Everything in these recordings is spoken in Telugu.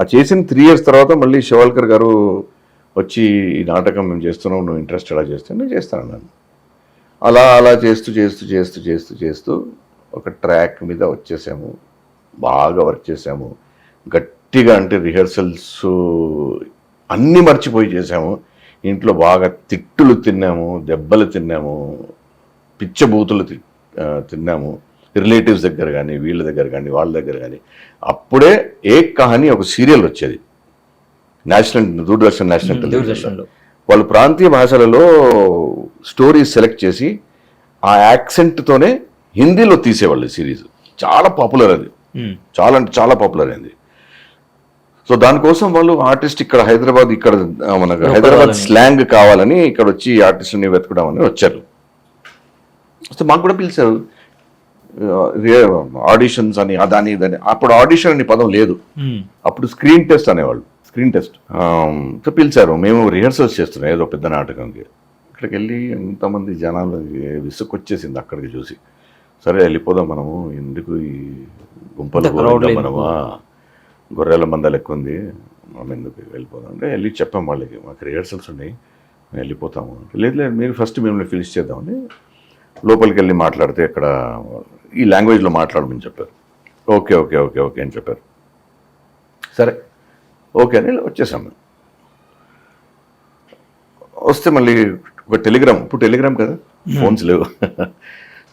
ఆ చేసిన త్రీ ఇయర్స్ తర్వాత మళ్ళీ శివాల్కర్ గారు వచ్చి ఈ నాటకం మేము చేస్తున్నాం నువ్వు ఇంట్రెస్ట్ ఎలా చేస్తే నేను చేస్తాను అన్నాను అలా అలా చేస్తూ చేస్తూ చేస్తూ చేస్తూ చేస్తూ ఒక ట్రాక్ మీద వచ్చేసాము. బాగా వర్క్ చేసాము. గట్టిగా అంటే రిహర్సల్స్ అన్నీ మర్చిపోయి చేసాము. ఇంట్లో బాగా తిట్టులు తిన్నాము దెబ్బలు తిన్నాము పిచ్చబూతులు తి తిన్నాము. రిలేటివ్స్ దగ్గర కానీ వీళ్ళ దగ్గర కానీ వాళ్ళ దగ్గర కానీ అప్పుడే ఏ కహాని ఒక సీరియల్ వచ్చేది. నేషనల్ దూరదర్శన్ నేషనల్ టెలివిజన్ దూరదర్శన్లో. వాళ్ళు ప్రాంతీయ భాషలలో స్టోరీస్ సెలెక్ట్ చేసి ఆ యాక్సెంట్తోనే హిందీలో తీసేవాళ్ళు సిరీస్. చాలా పాపులర్ అది. చాలా అంటే చాలా పాపులర్ అయింది. సో దానికోసం వాళ్ళు ఆర్టిస్ట్ ఇక్కడ హైదరాబాద్ ఇక్కడ మనకు హైదరాబాద్ స్లాంగ్ కావాలని ఇక్కడ వచ్చి ఆర్టిస్ట్ని వెతకడం అని వచ్చారు. సో మాకు కూడా పిలిచారు. ఆడిషన్స్ అని అదని ఇదని అప్పుడు ఆడిషన్ అనే పదం లేదు. అప్పుడు స్క్రీన్ టెస్ట్ అనేవాళ్ళు. Screen test. సో పిలిచారు. మేము రిహర్సల్స్ చేస్తున్నాం. ఏదో పెద్ద నాటకంకి. ఇక్కడికి వెళ్ళి ఎంతమంది జనాలు విసుకొచ్చేసింది అక్కడికి చూసి. సరే వెళ్ళిపోదాం మనము. ఎందుకు ఈ గుంపలు. మనము? గొర్రెల మంద లెక్క ఉంది. మనం ఎందుకు వెళ్ళిపోదాం? అంటే వెళ్ళి చెప్పాం వాళ్ళకి. మాకు రిహర్సల్స్ ఉన్నాయి. మేము వెళ్ళిపోతాము. లేదు లేదు మీరు ఫస్ట్ మిమ్మల్ని ఫినిష్ చేద్దామని లోపలికి వెళ్ళి మాట్లాడితే ఇక్కడ ఈ లాంగ్వేజ్లో మాట్లాడమని చెప్పారు. ఓకే ఓకే ఓకే ఓకే అని చెప్పారు. సరే. ఓకే అని వచ్చేసాం మేము. వస్తే మళ్ళీ ఒక టెలిగ్రామ్ ఇప్పుడు టెలిగ్రామ్ కదా? ఫోన్స్ లేవు.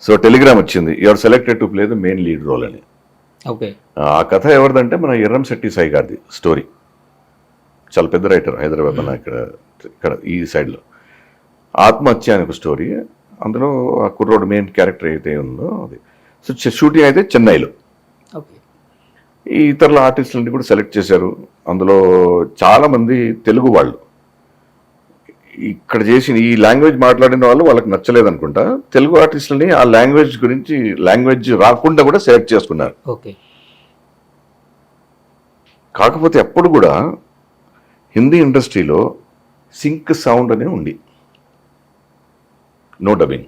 సో టెలిగ్రామ్ వచ్చింది. Your selected to play the main lead role అని. ఓకే. ఆ కథ ఎవరిదంటే మన ఎర్రం శెట్టి సాయి గారిది స్టోరీ. చాలా పెద్ద రైటర్ హైదరాబాద్ మన ఇక్కడ ఇక్కడ ఈ సైడ్లో ఆత్మహత్య అనే ఒక స్టోరీ అందులో ఆ కుర్రోడు మెయిన్ క్యారెక్టర్ అయితే ఉందో అది. సో షూటింగ్ అయితే చెన్నైలో. ఈ ఇతరుల ఆర్టిస్టులని కూడా సెలెక్ట్ చేశారు. అందులో చాలామంది తెలుగు వాళ్ళు. ఇక్కడ చేసిన ఈ లాంగ్వేజ్ మాట్లాడిన వాళ్ళు వాళ్ళకి నచ్చలేదు అనుకుంటా తెలుగు ఆర్టిస్టులని ఆ లాంగ్వేజ్ గురించి లాంగ్వేజ్ రాకుండా కూడా సెలెక్ట్ చేసుకున్నారు. ఓకే. కాకపోతే ఎప్పుడు కూడా హిందీ ఇండస్ట్రీలో సింక్ సౌండ్ అనే ఉంది నో డబ్బింగ్.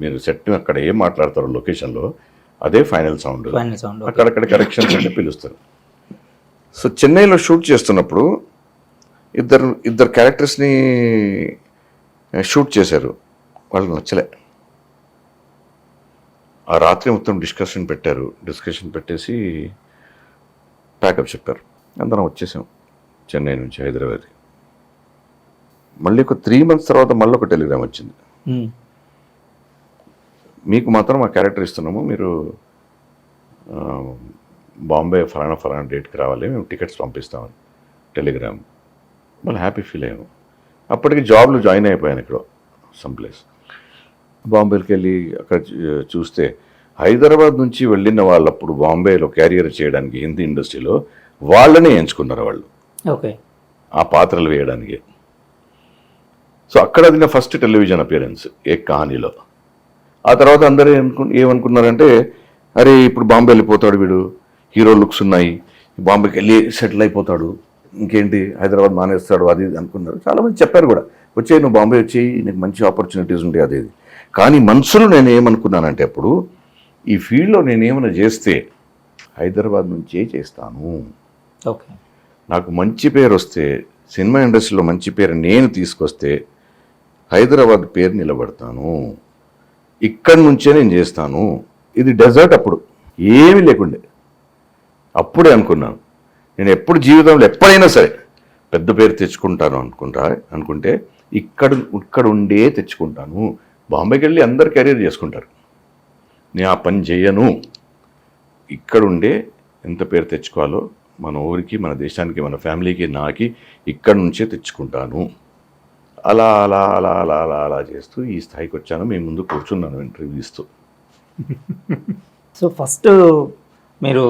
మీరు సెట్ అక్కడ ఏం మాట్లాడతారో లొకేషన్లో అదే ఫైనల్ సౌండ్. అక్కడక్కడ కరెక్షన్స్ అంటే పిలుస్తారు. సో చెన్నైలో షూట్ చేస్తున్నప్పుడు ఇద్దరు ఇద్దరు క్యారెక్టర్స్ని షూట్ చేశారు. వాళ్ళకి నచ్చలే. ఆ రాత్రి మొత్తం డిస్కషన్ పెట్టారు. డిస్కషన్ పెట్టేసి ప్యాకప్ చెప్పారు. అందరం వచ్చేసాం చెన్నై నుంచి హైదరాబాద్ మళ్ళీ ఒక త్రీ మంత్స్ తర్వాత మళ్ళీ ఒక టెలిగ్రామ్ వచ్చింది. మీకు మాత్రం ఆ క్యారెక్టర్ ఇస్తున్నాము. మీరు బాంబే ఫలానా ఫలానా డేట్కి రావాలి. మేము టికెట్స్ పంపిస్తామని టెలిగ్రామ్. మళ్ళీ హ్యాపీ ఫీల్ అయ్యాము. అప్పటికి జాబ్లో జాయిన్ అయిపోయాను ఇక్కడ సమ్ ప్లేస్ బాంబేకి వెళ్ళి అక్కడ చూస్తే హైదరాబాద్ నుంచి వెళ్ళిన వాళ్ళు అప్పుడు బాంబేలో క్యారియర్ చేయడానికి హిందీ ఇండస్ట్రీలో వాళ్ళనే ఎంచుకున్నారు వాళ్ళు. ఓకే. ఆ పాత్రలు వేయడానికి. సో అక్కడ అది నా ఫస్ట్ టెలివిజన్ అపియరెన్స్ ఏ కహానీలో. ఆ తర్వాత అందరూ ఏమనుకు ఏమనుకున్నారంటే అరే ఇప్పుడు బాంబే వెళ్ళిపోతాడు వీడు. హీరో లుక్స్ ఉన్నాయి. బాంబేకి వెళ్ళి సెటిల్ అయిపోతాడు. ఇంకేంటి? హైదరాబాద్ మానేస్తాడు అది అనుకున్నారు. చాలామంది చెప్పారు కూడా. వచ్చే నువ్వు బాంబే వచ్చేయి నీకు మంచి ఆపర్చునిటీస్ ఉంటాయి అది కానీ మనసులో నేను ఏమనుకున్నానంటే అప్పుడు ఈ ఫీల్డ్లో నేను ఏమైనా చేస్తే హైదరాబాద్ నుంచే చేస్తాను. ఓకే. నాకు మంచి పేరు వస్తే సినిమా ఇండస్ట్రీలో మంచి పేరు నేను తీసుకొస్తే హైదరాబాద్ పేరు నిలబడతాను. ఇక్కడి నుంచే నేను చేస్తాను. ఇది డెజర్ట్ అప్పుడు. ఏమీ లేకుండే. అప్పుడే అనుకున్నాను. నేను ఎప్పుడు జీవితంలో ఎప్పుడైనా సరే పెద్ద పేరు తెచ్చుకుంటాను అనుకుంటా అనుకుంటే ఇక్కడ ఇక్కడ ఉండే తెచ్చుకుంటాను. బాంబేకి వెళ్ళి అందరు కెరీర్ చేసుకుంటారు. నేను ఆ పని చేయను ఇక్కడుండే ఎంత పేరు తెచ్చుకోవాలో మన ఊరికి మన దేశానికి మన ఫ్యామిలీకి నాకి ఇక్కడ నుంచే తెచ్చుకుంటాను. అలా అలా అలా అలా అలా అలా చేస్తూ ఈ స్థాయికి వచ్చాను. మీ ముందు కూర్చున్నాను ఇంటర్వ్యూ ఇస్తూ సో ఫస్ట్ మీరు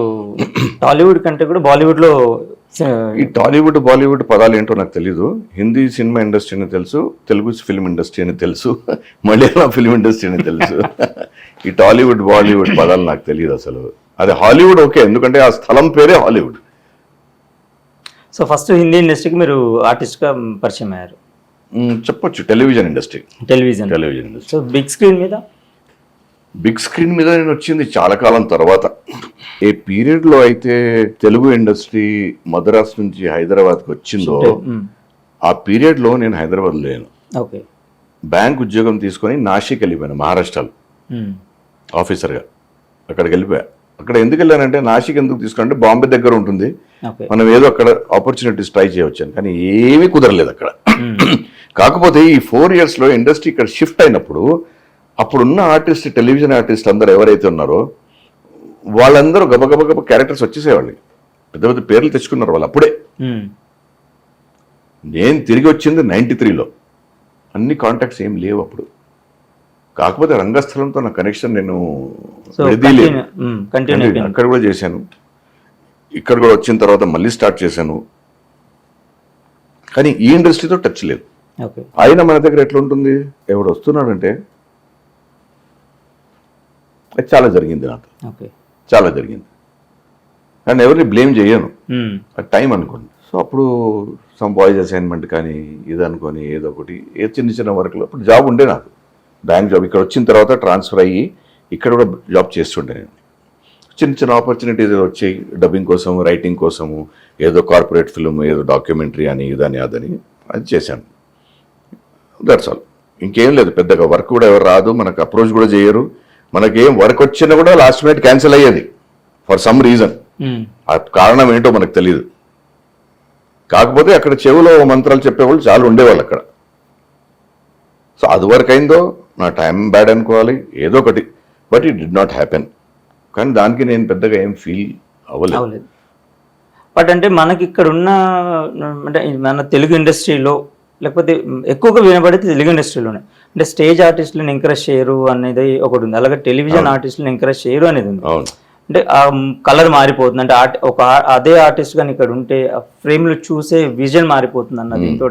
టాలీవుడ్ కంటే కూడా బాలీవుడ్లో ఈ టాలీవుడ్ బాలీవుడ్ పదాలు ఏంటో నాకు తెలీదు. హిందీ సినిమా ఇండస్ట్రీ అని తెలుసు తెలుగు ఫిల్మ్ ఇండస్ట్రీ అని తెలుసు మలయాళం ఫిల్మ్ ఇండస్ట్రీ అని తెలుసు. ఈ టాలీవుడ్ బాలీవుడ్ పదాలు నాకు తెలియదు అసలు. అది హాలీవుడ్ ఓకే ఎందుకంటే ఆ స్థలం పేరే హాలీవుడ్. సో ఫస్ట్ హిందీ ఇండస్ట్రీకి మీరు ఆర్టిస్ట్గా పరిచయం అయ్యారు. చెప్పొచ్చు. Television industry. Television. Television industry. So big screen మీద? బిగ్ స్క్రీన్ మీద నేను వచ్చింది చాలా కాలం తర్వాత. ఏ పీరియడ్లో అయితే తెలుగు ఇండస్ట్రీ మద్రాస్ నుంచి హైదరాబాద్కి వచ్చిందో ఆ పీరియడ్లో నేను హైదరాబాద్ లేను. ఓకే. బ్యాంక్ ఉద్యోగం తీసుకొని నాసిక్ వెళ్ళిపోయాను మహారాష్ట్రలో. ఆఫీసర్గా. అక్కడికి వెళ్ళిపోయా. అక్కడ ఎందుకు వెళ్ళానంటే నాసిక్ ఎందుకు తీసుకుంటే బాంబే దగ్గర ఉంటుంది. మనం ఏదో అక్కడ ఆపర్చునిటీస్ ట్రై చేయవచ్చాను. కానీ ఏమీ కుదరలేదు అక్కడ. కాకపోతే ఈ ఫోర్ ఇయర్స్లో ఇండస్ట్రీ ఇక్కడ షిఫ్ట్ అయినప్పుడు అప్పుడున్న ఆర్టిస్ట్ టెలివిజన్ ఆర్టిస్ట్ అందరూ ఎవరైతే ఉన్నారో వాళ్ళందరూ గబగబ గబ క్యారెక్టర్స్ వచ్చేసేవాళ్ళు. పెద్ద పెద్ద పేర్లు తెచ్చుకున్నారు వాళ్ళు అప్పుడే. నేను తిరిగి వచ్చింది నైంటీ త్రీలో. అన్ని కాంటాక్ట్స్ ఏం లేవు అప్పుడు. కాకపోతే రంగస్థలంతో నా కనెక్షన్ నేను అంటే అక్కడ కూడా చేశాను. ఇక్కడ కూడా వచ్చిన తర్వాత మళ్ళీ స్టార్ట్ చేశాను. కానీ ఈ ఇండస్ట్రీతో టచ్ లేదు. ఓకే. అయినా మన దగ్గర ఎట్లా ఉంటుంది ఎవడు వస్తున్నాడంటే అది చాలా జరిగింది నాకు ఓకే. చాలా జరిగింది. అండ్ ఎవరిని బ్లేమ్ చేయను. అది టైం అనుకోండి. సో అప్పుడు సమ్ బాయ్స్ అసైన్మెంట్ కానీ ఇది అనుకొని ఏదో ఒకటి ఏ చిన్న చిన్న వర్క్లో అప్పుడు జాబ్ ఉండే నాకు. బ్యాంక్ జాబ్ ఇక్కడ వచ్చిన తర్వాత ట్రాన్స్ఫర్ అయ్యి ఇక్కడ కూడా జాబ్ చేస్తుండే నేను. చిన్న చిన్న ఆపర్చునిటీస్ వచ్చాయి. డబ్బింగ్ కోసం రైటింగ్ కోసము ఏదో కార్పొరేట్ ఫిల్మ్ ఏదో డాక్యుమెంటరీ అని ఇదని అదని అది చేశాను. దట్స్ ఆల్ ఇంకేం లేదు పెద్దగా వర్క్ కూడా ఎవరు రాదు మనకు అప్రోచ్ కూడా చేయరు. మనకేం వర్క్ వచ్చినా కూడా లాస్ట్ మినిట్ క్యాన్సిల్ అయ్యేది. ఫర్ సమ్ రీజన్ ఆ కారణం ఏంటో మనకు తెలియదు కాకపోతే అక్కడ చెవిలో మంత్రాలు చెప్పేవాళ్ళు చాలా ఉండేవాళ్ళు అక్కడ. సో అది వరకు అయిందో నా టైం బ్యాడ్ అనుకోవాలి ఏదో ఒకటి. But it did not happen కానీ దానికి నేను పెద్దగా ఏం ఫీల్ అవ్వలేదు. అవలేదు బట్ అంటే మనకి ఇక్కడ ఉన్న అంటే మన తెలుగు ఇండస్ట్రీలో లేకపోతే ఎక్కువగా వినబడేది తెలుగు ఇండస్ట్రీలోనే. అంటే స్టేజ్ ఆర్టిస్టులను ఎంకరేజ్ చేయరు అనేది ఒకటి ఉంది. అలాగే టెలివిజన్ ఆర్టిస్టులను ఎంకరేజ్ చేయరు అనేది ఉంది. అవును. అంటే ఆ కలర్ మారిపోతుంది. అంటే ఆర్ట్ ఒక అదే ఆర్టిస్ట్ కానీ ఇక్కడ ఉంటే ఆ ఫ్రేమ్లో చూసే విజన్ మారిపోతుంది అన్న దీంతో.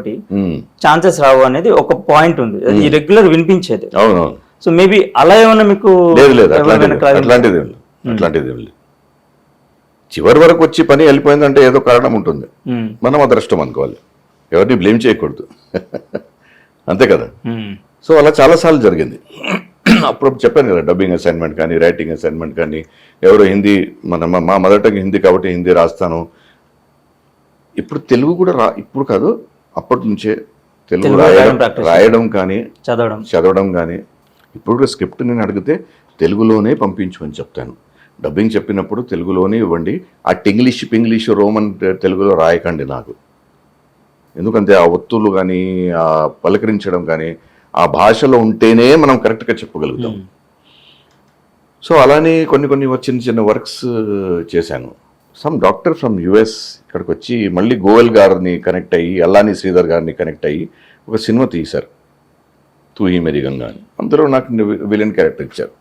ఛాన్సెస్ రావు అనేది ఒక పాయింట్ ఉంది. అది రెగ్యులర్ వినిపించేది. సో మేబీ అలా ఏమన్నా మీకు అట్లాంటిది అట్లాంటిది చివరి వరకు వచ్చి పని వెళ్ళిపోయిందంటే ఏదో కారణం ఉంటుంది. మనం అదృష్టం అనుకోవాలి. ఎవరిని బ్లేమ్ చేయకూడదు. అంతే కదా? సో అలా చాలాసార్లు జరిగింది. అప్పుడు చెప్పాను కదా డబ్బింగ్ అసైన్మెంట్ కానీ రైటింగ్ అసైన్మెంట్ కానీ ఎవరు హిందీ మన మా- మదర్ టంగ్ హిందీ కాబట్టి హిందీ రాస్తాను. ఇప్పుడు తెలుగు కూడా రా ఇప్పుడు కాదు అప్పటి నుంచే తెలుగు రాయడం కానీ చదవడం. చదవడం కానీ ఇప్పుడు కూడా స్క్రిప్ట్ నేను అడిగితే తెలుగులోనే పంపించమని చెప్తాను. డబ్బింగ్ చెప్పినప్పుడు తెలుగులోనే ఇవ్వండి. ఆ ఇంగ్లీష్ ఇంగ్లీష్ రోమన్ తెలుగులో రాయకండి నాకు. ఎందుకంటే ఆ ఒత్తులు కానీ ఆ పలకరించడం కానీ ఆ భాషలో ఉంటేనే మనం కరెక్ట్గా చెప్పగలుగుతాం. సో అలానే కొన్ని కొన్ని చిన్న చిన్న వర్క్స్ చేశాను. సమ్ డాక్టర్ ఫ్రమ్ యుఎస్ ఇక్కడికి వచ్చి మళ్ళీ గోయల్ గారిని కనెక్ట్ అయ్యి అల్లాని శ్రీధర్ గారిని కనెక్ట్ అయ్యి ఒక సినిమా తీశారు. తూ ఈ మెరి గంగా అని అందరూ నాకు విలన్ క్యారెక్టర్ ఇచ్చారు.